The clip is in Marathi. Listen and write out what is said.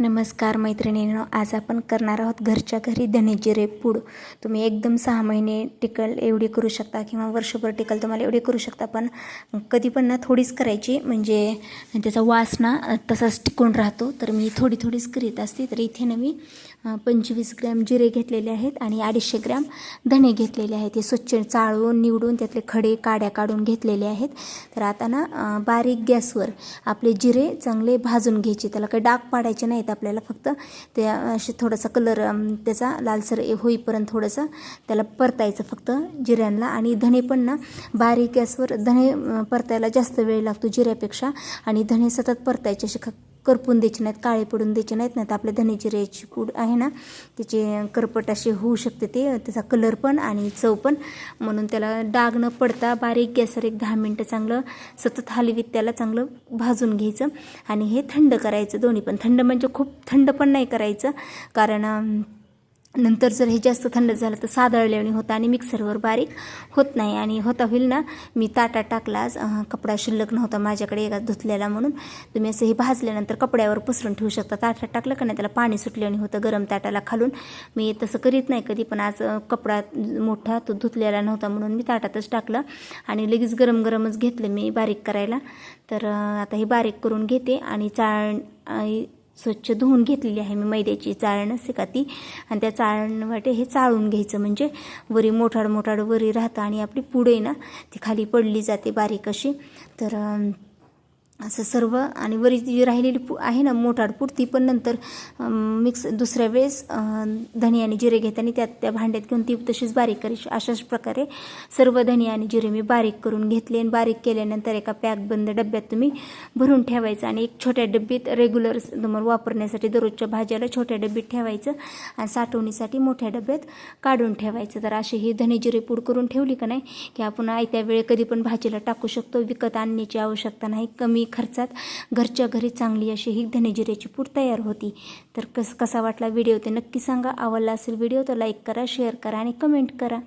नमस्कार मैत्रिणींनो आज आपण करणार आहोत घरच्या घरी धने पूड. तुम्ही एकदम सहा महिने टिकल एवढी करू शकता किंवा वर्षभर टिकल तुम्हाला एवढी करू शकता पण कधी पण ना थोडीच करायची. म्हणजे त्याचा वास ना तसाच टिकून राहतो. तर मी थोडी थोडीच करीत असते. तर इथे ना मी पंचवीस ग्रॅम जिरे घेतलेले आहेत आणि अडीचशे ग्रॅम धणे घेतलेले आहेत. हे स्वच्छ चाळून निवडून त्यातले खडे काड्या काढून घेतलेले आहेत. तर आता ना बारीक गॅसवर आपले जिरे चांगले भाजून घ्यायचे. त्याला काही डाग पाडायचे नाहीत आपल्याला. फक्त ते असे थोडासा कलर त्याचा लालसर होईपर्यंत थोडंसं त्याला परतायचं फक्त जिऱ्यांना. आणि धणे पण ना बारीक गॅसवर धणे परतायला जास्त वेळ लागतो जिऱ्यापेक्षा. आणि धणे सतत परतायचे असे ख- करपून द्यायचे नाहीत काळे पडून द्यायचे नाहीत नाही तर आपल्या धनेजिऱ्याची पूड आहे ना त्याचे करपट असे होऊ शकते ते त्याचा कलर पण आणि चव पण. म्हणून त्याला डाग न पडता बारीक गॅसवर एक दहा मिनटं चांगलं सतत हलवीत त्याला चांगलं भाजून घ्यायचं आणि हे थंड करायचं दोन्ही पण. थंड म्हणजे खूप थंड पण नाही करायचं कारण नंतर जर हे जास्त थंड झालं तर सादळल्याने होतं आणि मिक्सरवर बारीक होत नाही आणि होता होईल ना मी ताटा टाकला आज कपडा शिल्लक नव्हता माझ्याकडे एका धुतलेला म्हणून. तुम्ही असं हे भाजल्यानंतर कपड्यावर पसरून ठेवू शकता. ताटात टाकलं का नाही त्याला पाणी सुटल्याने होतं गरम ताटाला खालून. मी तसं करीत नाही कधी पण आज कपडा मोठा तो धुतलेला नव्हता म्हणून मी ताटातच टाकलं आणि लगेच गरम गरमच घेतलं मी बारीक करायला. तर आता हे बारीक करून घेते आणि चाळ स्वच्छ धुवून घेतलेली आहे. मी मैद्याची चाळण असते का ती? आणि त्या चाळण वाटे हे चाळून घ्यायचं. म्हणजे वरी मोठाड मोठाड वरी राहतं आणि आपली पुढे ना ती खाली पडली जाते बारीक अशी. तर असं सर्व आणि वरी जी राहिलेली पू आहे ना मोटारपूर ती पण नंतर मिक्स दुसऱ्या वेळेस अं, आणि जिरे घेताना त्यात त्या भांड्यात घेऊन ती तशीच बारीक करी अशाच प्रकारे सर्व धणे आणि जिरे मी बारीक करून घेतले आणि बारीक केल्यानंतर एका पॅक बंद डब्यात तुम्ही भरून ठेवायचं आणि एक छोट्या डब्बीत रेग्युलर तुम्हाला वापरण्यासाठी दररोजच्या भाज्याला छोट्या डब्बीत ठेवायचं आणि साठवणीसाठी मोठ्या डब्यात काढून ठेवायचं. तर अशी ही धने जिरे पूड करून ठेवली का नाही की आपण आयत्या वेळे कधी पण भाजीला टाकू शकतो. विकत आणण्याची आवश्यकता नाही. कमी खर्चात. घरच्या घरी चांगली अशी ही धनेजिऱ्याची पूड तयार होती. तर कस कसा वाटला व्हिडिओ ते नक्की सांगा. आवडला असेल व्हिडिओ तर लाईक करा शेअर करा आणि कमेंट करा.